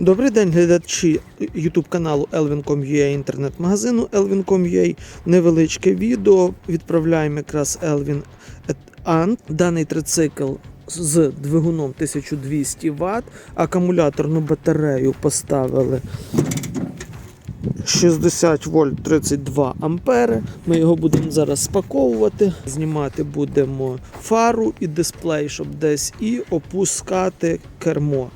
Добрий день, глядачі YouTube каналу Elvin.com.ua інтернет-магазину Elvin.com.ua. Невеличке відео. Відправляємо якраз Elvin Ant. Даний трицикл з двигуном 1200 Вт. Акумуляторну батарею поставили 60 вольт 32 ампери. Ми його будемо зараз спаковувати. Знімати будемо фару і дисплей, щоб десь і опускати кермо.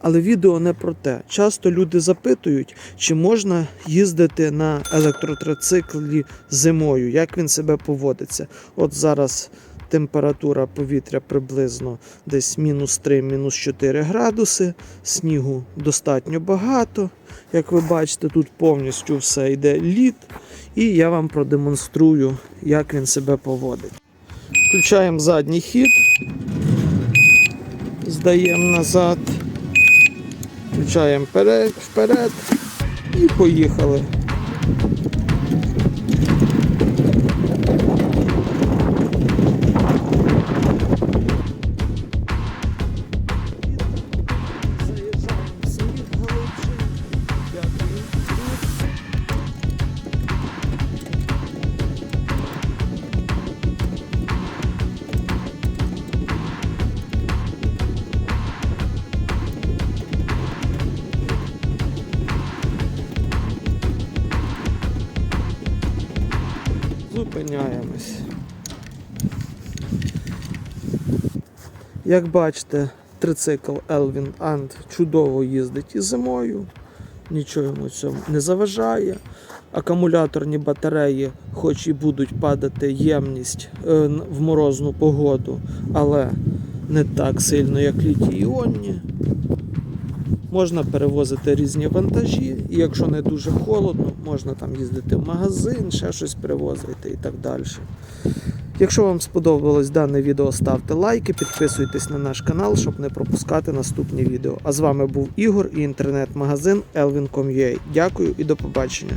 Але відео не про те. Часто люди запитують, чи можна їздити на електротрициклі зимою, як він себе поводиться. От зараз температура повітря приблизно десь мінус 3, мінус 4 градуси, снігу достатньо багато. Як ви бачите, тут повністю все йде лід, і я вам продемонструю, як він себе поводить. Включаємо задній хід, здаємо назад, включаємо вперед, і поїхали. Зупиняємось. Як бачите, трицикл Elvin Ant чудово їздить і зимою, нічого йому цьому не заважає. Акумуляторні батареї, хоч і будуть падати ємність е, в морозну погоду, але не так сильно, як літій-іонні. Можна перевозити різні вантажі, і якщо не дуже холодно, можна там їздити в магазин, ще щось перевозити і так далі. Якщо вам сподобалось дане відео, ставте лайки, підписуйтесь на наш канал, щоб не пропускати наступні відео. А з вами був Ігор і інтернет-магазин Elvin.com.ua. Дякую і до побачення.